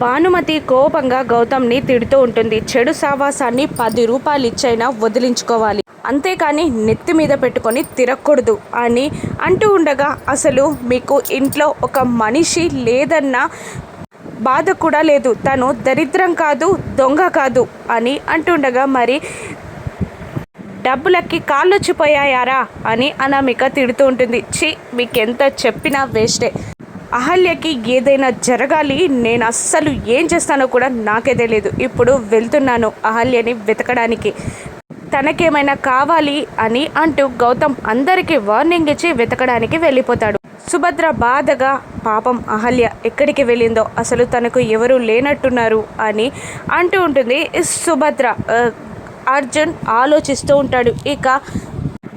భానుమతి కోపంగా గౌతమ్ని తిడుతూ ఉంటుంది. చెడు సావాసాన్ని పది రూపాయలు ఇచ్చైనా వదిలించుకోవాలి. అంతేకాని నెత్తి మీద పెట్టుకొని తిరగకూడదు అని అంటూ ఉండగా అసలు మీకు ఇంట్లో ఒక మనిషి లేదన్న బాధ కూడా లేదు. తను దరిద్రం కాదు దొంగ కాదు అని అంటుండగా మరి డబ్బులకి కాళ్ళొచ్చిపోయాయారా అని అనామిక తిడుతూ ఉంటుంది. ఛీ మీకెంత చెప్పినా వేస్టే. అహల్యకి ఏదైనా జరగాలి నేను అస్సలు ఏం చేస్తానో కూడా నాకే తెలియదు ఇప్పుడు వెళ్తున్నాను అహల్యని వెతకడానికి. తనకేమైనా కావాలి అని అంటూ గౌతమ్ అందరికీ వార్నింగ్ ఇచ్చి వెతకడానికి వెళ్ళిపోతాడు. సుభద్ర బాధగా పాపం అహల్య ఎక్కడికి వెళ్ళిందో? అసలు తనకు ఎవరు లేనట్టున్నారు అని అంటూ ఉంటుంది సుభద్ర. అర్జున్ ఆలోచిస్తూ ఉంటాడు. ఇక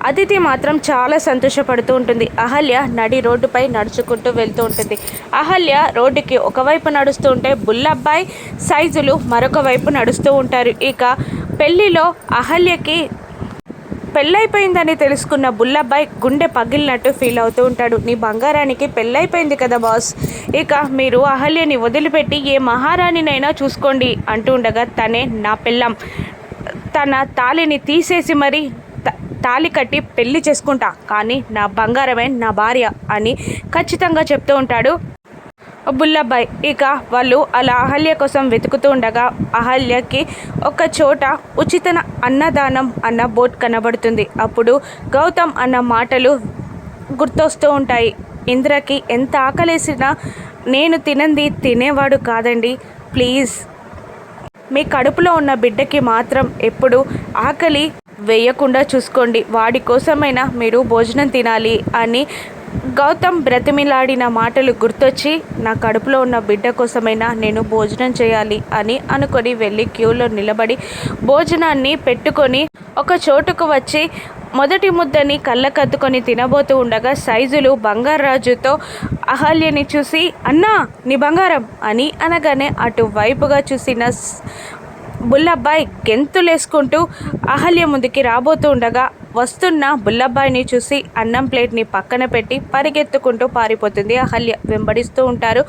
అతిథి మాత్రం చాలా సంతోషపడుతూ ఉంటుంది. అహల్య నడి రోడ్డుపై నడుచుకుంటూ వెళ్తూ ఉంటుంది. అహల్య రోడ్డుకి ఒకవైపు నడుస్తూ ఉంటే బుల్లబ్బాయి సైజులు మరొక వైపు నడుస్తూ ఉంటారు. ఇక పెళ్ళిలో అహల్యకి పెళ్ళైపోయిందని తెలుసుకున్న బుల్లబ్బాయి గుండె పగిలినట్టు ఫీల్ అవుతూ ఉంటాడు. నీ బంగారానికి పెళ్ళైపోయింది కదా బాస్. ఇక మీరు అహల్యని వదిలిపెట్టి ఏ మహారాణినైనా చూసుకోండి అంటూ ఉండగా తనే నా పెళ్ళం. తన తాళిని తీసేసి మరి తాళి కట్టి పెళ్ళి చేసుకుంటా. కానీ నా బంగారమే నా భార్య అని ఖచ్చితంగా చెప్తూ ఉంటాడు బుల్లబ్బాయ్ ఇక వాళ్ళు అలా అహల్య కోసం వెతుకుతూ ఉండగా అహల్యకి ఒక చోట ఉచిత అన్నదానం అన్న బోట్ కనబడుతుంది. అప్పుడు గౌతమ్ అన్న మాటలు గుర్తొస్తూ ఉంటాయి. ఇంద్రకి ఎంత ఆకలేసినా నేను తినంది తినేవాడు కాదండి. ప్లీజ్. మీ కడుపులో ఉన్న బిడ్డకి మాత్రం ఎప్పుడు ఆకలి వేయకుండా చూసుకోండి. వాడి కోసమైనా మీరు భోజనం తినాలి అని గౌతమ్ బ్రతిమిలాడిన మాటలు గుర్తొచ్చి నా కడుపులో ఉన్న బిడ్డ కోసమైనా నేను భోజనం చేయాలి అని అనుకొని వెళ్ళి క్యూలో నిలబడి భోజనాన్ని పెట్టుకొని ఒక చోటుకు వచ్చి మొదటి ముద్దని కళ్ళకద్దుకొని తినబోతూ ఉండగా సైజులు బంగారాజుతో అహల్యని చూసి అన్నా నీ బంగారం అని అనగానే అటువైపుగా చూసిన బుల్లబ్బాయి గెంతులేసుకుంటూ అహల్య ముందుకి రాబోతూ ఉండగా వస్తున్న బుల్లబ్బాయిని చూసి అన్నం ప్లేట్ని పక్కన పెట్టి పరిగెత్తుకుంటూ పారిపోతుంది అహల్య. వెంబడిస్తూ ఉంటారు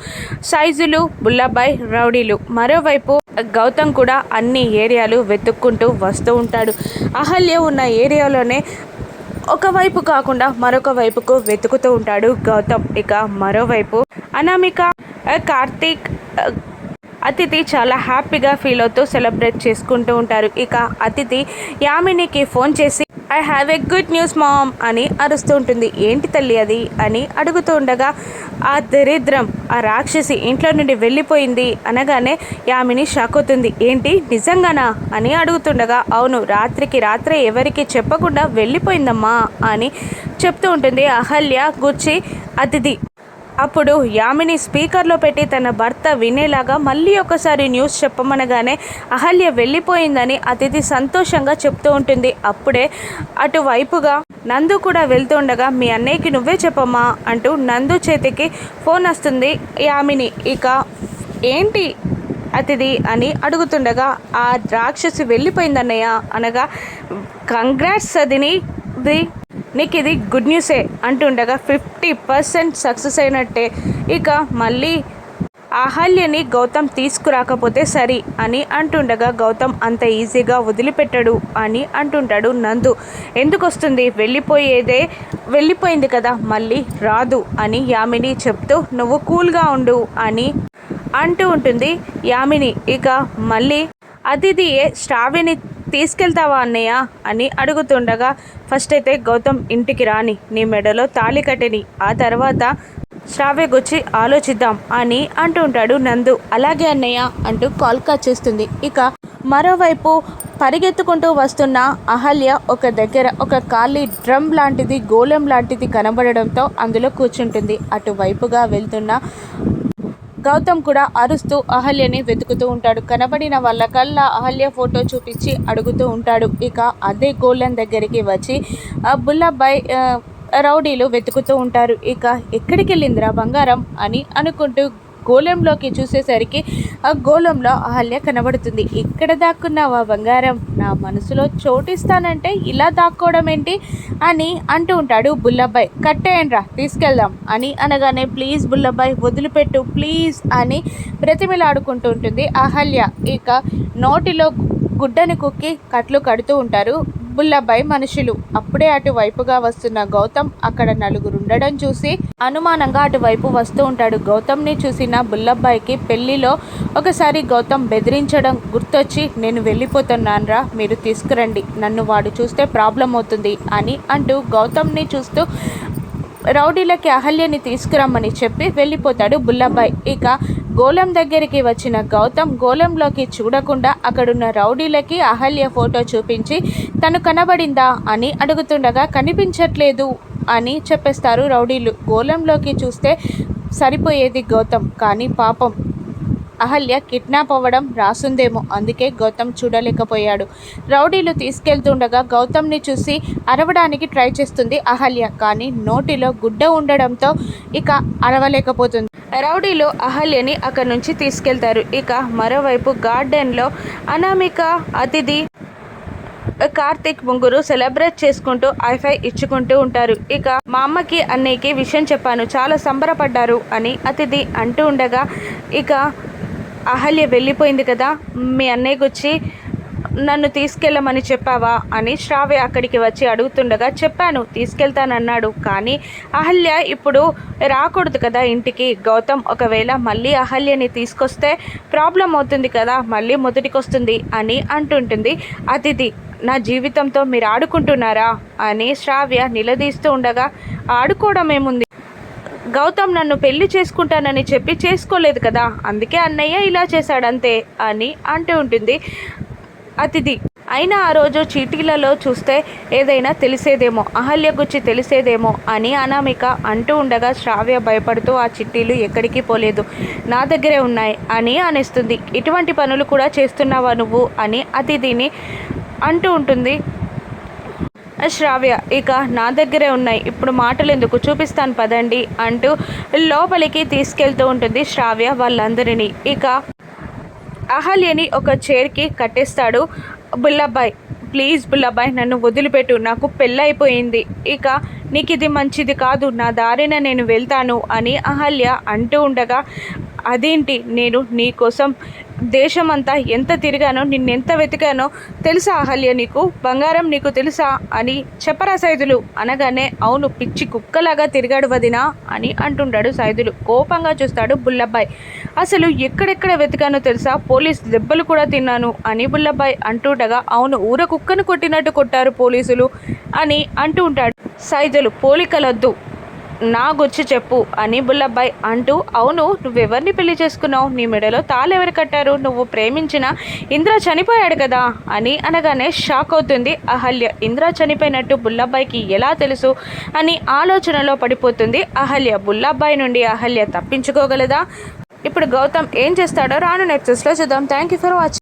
సైజులు బుల్లబ్బాయి రౌడీలు. మరోవైపు గౌతమ్ కూడా అన్ని ఏరియాలు వెతుక్కుంటూ వస్తూ ఉంటాడు. అహల్య ఉన్న ఏరియాలోనే ఒకవైపు కాకుండా మరొక వైపుకు వెతుకుతూ ఉంటాడు గౌతమ్. ఇక మరోవైపు అనామిక కార్తీక్ అతిథి చాలా హ్యాపీగా ఫీల్ అవుతూ సెలబ్రేట్ చేసుకుంటూ ఉంటారు. ఇక అతిథి యామినికి ఫోన్ చేసి I have a good news mom అని అరుస్తూ ఉంటుంది. ఏంటి తల్లి అది? అని అడుగుతూ ఉండగా ఆ దరిద్రం ఆ రాక్షసి ఇంట్లో నుండి వెళ్ళిపోయింది అనగానే యామిని షాక్ అవుతుంది. ఏంటి? నిజంగానా? అని అడుగుతుండగా అవును రాత్రికి రాత్రే ఎవరికి చెప్పకుండా వెళ్ళిపోయిందమ్మా అని చెప్తూ ఉంటుంది అహల్య గుర్చి అతిథి అప్పుడు యామిని స్పీకర్లో పెట్టి తన భర్త వినేలాగా మళ్ళీ ఒకసారి న్యూస్ చెప్పమనగానే అహల్య వెళ్ళిపోయిందని అతిథి సంతోషంగా చెప్తూ ఉంటుంది. అప్పుడే అటువైపుగా నందు కూడా వెళ్తూ ఉండగా మీ అన్నయ్యకి నువ్వే చెప్పమ్మా అంటూ నందు చేతికి ఫోన్ వస్తుంది యామిని. ఇక ఏంటి అతిథి అని అడుగుతుండగా ఆ రాక్షసి వెళ్ళిపోయిందన్నయ్య అనగా కంగ్రాట్స్ అదిని ది నీకు ఇది గుడ్ న్యూసే అంటుండగా ఫిఫ్టీ పర్సెంట్ సక్సెస్ అయినట్టే. ఇక మళ్ళీ అహల్యని గౌతమ్ తీసుకురాకపోతే సరి అని అంటుండగా గౌతమ్ అంత ఈజీగా వదిలిపెట్టడు అని అంటుంటాడు నందు. ఎందుకు వస్తుంది వెళ్ళిపోయేదే వెళ్ళిపోయింది కదా మళ్ళీ రాదు అని యామిని చెప్తూ నువ్వు కూల్గా ఉండు అని అంటూ ఉంటుంది యామిని. ఇక మళ్ళీ అతిథి శ్రావ్యని తీసుకెళ్తావా అన్నయ్య? అని అడుగుతుండగా ఫస్ట్ అయితే గౌతమ్ ఇంటికి రాని నీ మెడలో తాళి కట్టని ఆ తర్వాత శ్రావ్య గుచ్చి ఆలోచిద్దాం అని అంటూ ఉంటాడు నందు. అలాగే అన్నయ్య అంటూ కాల్ కట్ చేస్తుంది. ఇక మరోవైపు పరిగెత్తుకుంటూ వస్తున్న అహల్య ఒక దగ్గర ఒక ఖాళీ డ్రమ్ లాంటిది గోళం లాంటిది కనబడడంతో అందులో కూర్చుంటుంది. అటువైపుగా వెళ్తున్న గౌతమ్ కూడా అరుస్తూ అహల్యని వెతుకుతూ ఉంటాడు. కనబడిన వాళ్ళ కల్లా అహల్య ఫోటో చూపించి అడుగుతూ ఉంటాడు. ఇక అదే గోల్డెన్ దగ్గరికి వచ్చి బుల్లబ్బాయ్ రౌడీలు వెతుకుతూ ఉంటారు. ఇక ఎక్కడికి వెళ్ళిందిరా బంగారం? అని అనుకుంటూ గోళంలోకి చూసేసరికి ఆ గోళంలో అహల్య కనబడుతుంది. ఇక్కడ దాక్కున్నావా బంగారం? నా మనసులో చోటిస్తానంటే ఇలా దాక్కోవడం ఏంటి? అని అంటూ ఉంటాడు బుల్లబ్బాయ్. కట్టేయండ్రా తీసుకెళ్దాం అని అనగానే ప్లీజ్ బుల్లబ్బాయ్ వదిలిపెట్టు ప్లీజ్ అని బ్రతిమిలాడుకుంటూ ఉంటుంది అహల్య ఇక నోటిలో గుడ్డను కుక్కి కట్లు కడుతూ ఉంటారు. బుల్లబ్బాయి మనుషులు. అప్పుడే అటువైపుగా వస్తున్న గౌతమ్ అక్కడ నలుగురు ఉండడం చూసి అనుమానంగా అటువైపు వస్తూ ఉంటాడు. గౌతమ్ని చూసిన బుల్లబ్బాయికి పెళ్ళిలో ఒకసారి గౌతమ్ బెదిరించడం గుర్తొచ్చి నేను వెళ్ళిపోతున్నానరా మీరు తీసుకురండి. నన్ను వాడు చూస్తే ప్రాబ్లం అవుతుంది అని అంటూ గౌతమ్ని చూస్తూ రౌడీలకి అహల్యని తీసుకురమ్మని చెప్పి వెళ్ళిపోతాడు బుల్లబ్బాయ్. ఇక గోలం దగ్గరికి వచ్చిన గౌతమ్ గోలంలోకి చూడకుండా అక్కడున్న రౌడీలకి అహల్య ఫోటో చూపించి తను కనబడిందా? అని అడుగుతుండగా కనిపించట్లేదు అని చెప్పేస్తారు రౌడీలు. గోలంలోకి చూస్తే సరిపోయేది గౌతమ్ కానీ పాపం అహల్య కిడ్నాప్ అవ్వడం రాసుందేమో అందుకే గౌతమ్ చూడలేకపోయాడు. రౌడీలు తీసుకెళ్తుండగా గౌతమ్ని చూసి అరవడానికి ట్రై చేస్తుంది అహల్య కానీ నోటిలో గుడ్డ ఉండడంతో ఇక అరవలేకపోతుంది. రౌడీలు అహల్యని అక్కడి నుంచి తీసుకెళ్తారు. ఇక మరోవైపు గార్డెన్లో అనామిక అతిథి కార్తిక్ ముగ్గురు సెలబ్రేట్ చేసుకుంటూ ఐఫై ఇచ్చుకుంటూ ఉంటారు. ఇక మా అమ్మకి అన్నయ్యకి విషయం చెప్పాను. చాలా సంబరపడ్డారు అని అతిథి అంటూ ఉండగా ఇక అహల్య వెళ్ళిపోయింది కదా మీ అన్నయ్యకి వచ్చి నన్ను తీసుకెళ్ళమని చెప్పావా అని శ్రావ్య అక్కడికి వచ్చి అడుగుతుండగా చెప్పాను తీసుకెళ్తానన్నాడు. కానీ అహల్య ఇప్పుడు రాకూడదు కదా ఇంటికి. గౌతమ్ ఒకవేళ మళ్ళీ అహల్యని తీసుకొస్తే ప్రాబ్లం అవుతుంది కదా మళ్ళీ మొదటికొస్తుంది అని అంటుంటుంది. అతిథి నా జీవితంతో మీరు ఆడుకుంటున్నారా అని శ్రావ్య నిలదీస్తూ ఉండగా ఆడుకోవడం ఏముంది గౌతమ్ నన్ను పెళ్ళి చేసుకుంటానని చెప్పి చేసుకోలేదు కదా అందుకే అన్నయ్య ఇలా చేశాడంతే అని అంటూ ఉంటుంది. అతిథి. అయినా ఆ రోజు చీటీలలో చూస్తే ఏదైనా తెలిసేదేమో అహల్య గుచ్చి తెలిసేదేమో అని అనామిక అంటూ ఉండగా శ్రావ్య భయపడుతూ ఆ చిట్టీలు ఎక్కడికి పోలేదు. నా దగ్గరే ఉన్నాయి అని అనేస్తుంది. ఇటువంటి పనులు కూడా చేస్తున్నావా నువ్వు? అని అతిథిని అంటూ ఉంటుంది. శ్రావ్య ఇక నా దగ్గరే ఉన్నాయి. ఇప్పుడు మాటలు ఎందుకు చూపిస్తాను పదండి అంటూ లోపలికి తీసుకెళ్తూ ఉంటుంది శ్రావ్య వాళ్ళందరినీ. ఇక అహల్యని ఒక చైర్కి కట్టేస్తాడు. బుల్లబ్బాయ్ ప్లీజ్ బుల్లబ్బాయ్ నన్ను వదిలిపెట్టు నాకు పెళ్ళైపోయింది ఇక నీకు ఇది మంచిది కాదు నా దారిన నేను వెళ్తాను అని అహల్య అంటూ ఉండగా అదేంటి నేను నీకోసం దేశమంతా ఎంత తిరిగానో నిన్నెంత వెతికానో తెలుసా అహల్య నీకు? బంగారం నీకు తెలుసా అని చెప్పరా సైదులు? అనగానే అవును పిచ్చి కుక్కలాగా తిరిగాడు వదినా అని అంటుంటాడు సైదులు. కోపంగా చూస్తాడు బుల్లబ్బాయ్. అసలు ఎక్కడెక్కడ వెతికానో తెలుసా? పోలీస్ దెబ్బలు కూడా తిన్నాను అని బుల్లబ్బాయ్ అంటుండగా అవును ఊర కుక్కను కొట్టినట్టు కొట్టారు పోలీసులు అని అంటూ ఉంటాడు సైదులు. పోలికలొద్దు. నాగొచ్చి చెప్పు అని బుల్లబ్బాయ్ అంటూ అవును నువ్వెవరిని పెళ్ళి చేసుకున్నావు? నీ మెడలో తాళెవరు కట్టారు? నువ్వు ప్రేమించిన ఇంద్ర చనిపోయాడు కదా? అని అనగానే షాక్ అవుతుంది. అహల్య ఇంద్ర చనిపోయినట్టు బుల్లబ్బాయికి ఎలా తెలుసు? అని ఆలోచనలో పడిపోతుంది. అహల్య బుల్లబ్బాయి నుండి అహల్య తప్పించుకోగలదా? ఇప్పుడు గౌతమ్ ఏం చేస్తాడో రాను నెక్స్ట్లో చూద్దాం. Thank you for watching